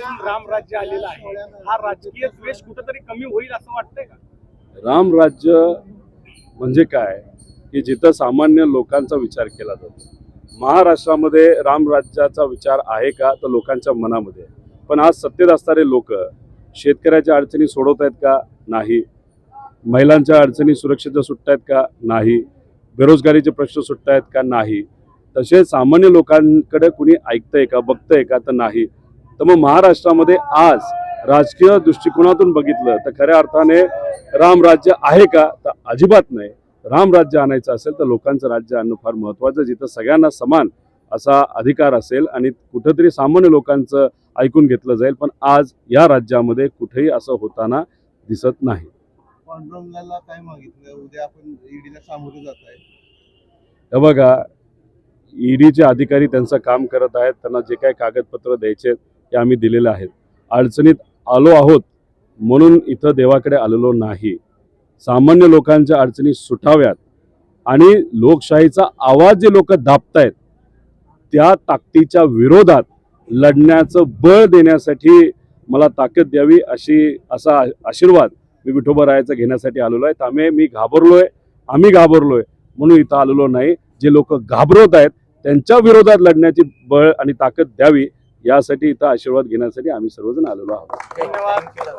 राम राज्य आलेलं आहे. हा राजकीय द्वेष कुठेतरी कमी होईल असं वाटतंय का? राम राज्य म्हणजे काय? की जिथं सामान्य लोकांचा विचार केला जातो. महाराष्ट्रामध्ये राम राज्याचा विचार आहे का? तर लोकांच्या मनामध्ये. पण आज सत्तेत असणारे लोक शेतकऱ्याच्या अडचणी सोडवत आहेत का? नाही. महिलांच्या अडचणी सुरक्षेच्या आहेत का? नाही. बेरोजगारीचे प्रश्न सुटत आहेत का? नाही. तसे सामान्य लोकांकडे कुणी ऐकतंय का? बघतंय का? तर नाही. तर मग महाराष्ट्रामध्ये आज राजकीय दृष्टिकोनातून बघितलं तर खऱ्या अर्थाने राम राज्य आहे का? तर अजिबात नाही. राम राज्य आणायचं असेल तर लोकांचं राज्य आणणं फार महत्त्वाचं जिथं सगळ्यांना समान असा अधिकार असेल आणि कुठंतरी सामान्य लोकांचं ऐकून घेतलं जाईल पण आज या राज्यामध्ये कुठेही असं होताना दिसत नाही. पांडुरंगाला काय मागितलं? उद्या आपण ईडीला सामोरे जात आहे. बघा ईडीचे अधिकारी त्यांचं काम करत आहेत त्यांना जे काही कागदपत्र द्यायचे हे आम्ही दिलेले आहेत. अडचणीत आलो आहोत म्हणून इथं देवाकडे आलेलो नाही. सामान्य लोकांच्या अडचणी सुटाव्यात आणि लोकशाहीचा आवाज जे लोक दाबतायत त्या ताकदीच्या विरोधात लढण्याचं बळ देण्यासाठी मला ताकद द्यावी अशी असा आशीर्वाद मी विठोबरायाचा घेण्यासाठी आलेलो आहे. त्यामुळे मी घाबरलोय आम्ही घाबरलोय म्हणून इथं आलेलो नाही. जे लोक घाबरवत आहेत त्यांच्या विरोधात लढण्याची बळ आणि ताकद द्यावी यासाठी इथं आशीर्वाद घेण्यासाठी आम्ही सर्वजण आलेलो आहोत. धन्यवाद.